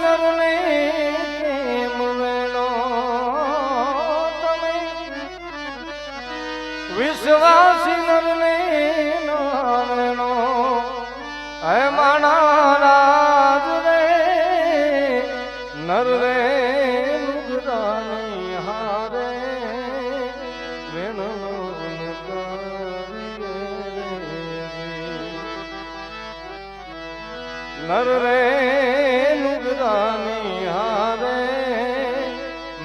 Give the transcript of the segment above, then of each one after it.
નરને કેમ વેણો તમે. વિશ્વાસી નરને ના વેણો. હે માણા રાજ રે, નર રે લુગરાની હારે વેણનો નર રે લુગરાની હારે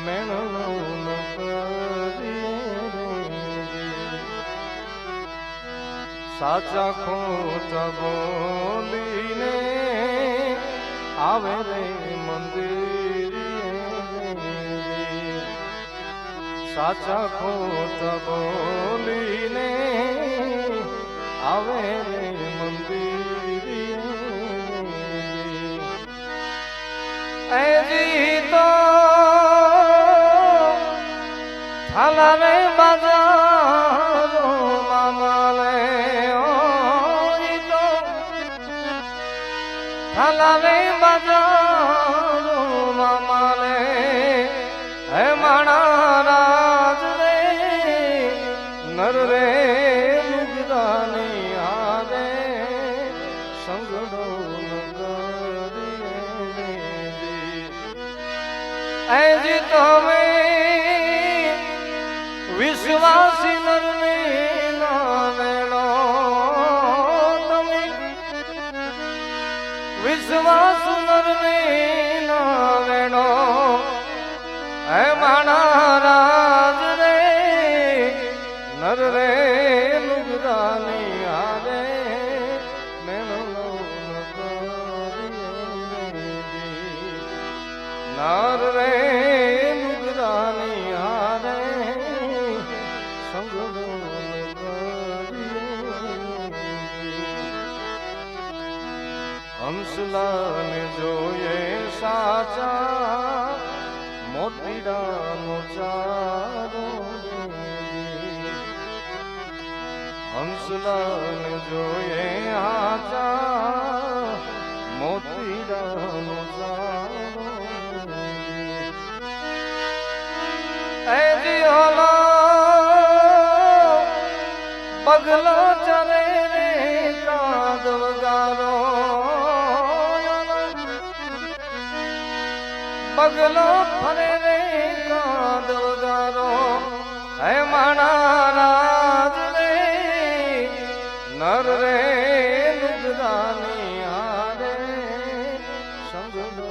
મેણનો ન સાચા ખોટા બોલીને આવે રે મંદિર સાચા ખોટા બોલીને આવે રે મંદિર એજી તો થાલા રે બાજારો મામાલે ઓઈ તો થાલા રે બાજારો મામાલે હે માણા રાજ રે નર રે એજી તો હવે વિશ્વાસી નરને ના વેણો તમે. વિશ્વાસ નરને ના વેણો હે માણા રાજ રે નર રે લુગદાની હારે મેણો નર રે હંસલાને જોયે સાચા મોતીડાનો ચારો હંસલાને જોયે આચા મોતીડાનો ચારો એ જીઓલો પગલો ચરે પગલો ફરે રે કાદ વગારો હે માણા રાજ રે નર રે સંગડો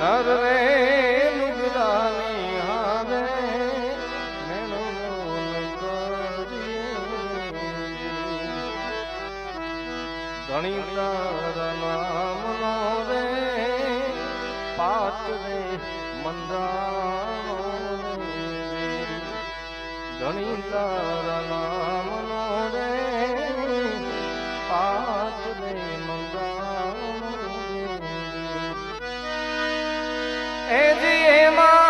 નર રે ઘણી તારા નામનો રે પાટ રે મંદાણો ઘણી તારા નામનો રે પાટ રે મંદાણો એ જી એમાં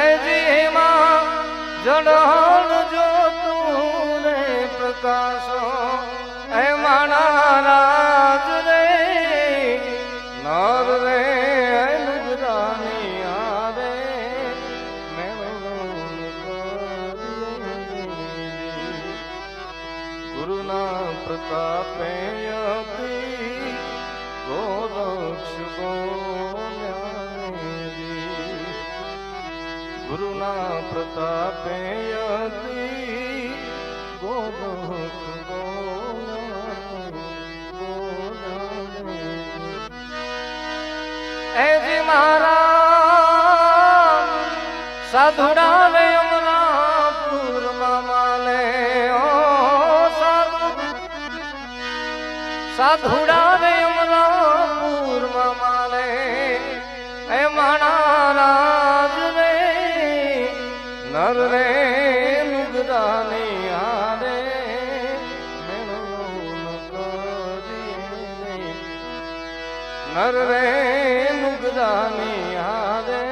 એ જી એમાં જડણ જો ગુરુના પ્રતાપે અતિ ગોરક્ષ ગુરુના પ્રતાપે અતિ ગોરક્ષ સાધુડા સાધુડા રે અમરાપુર મામાલે એ માણા રાજ રે, નર રે લુગદાની હારે નર રે નુગદાની હારે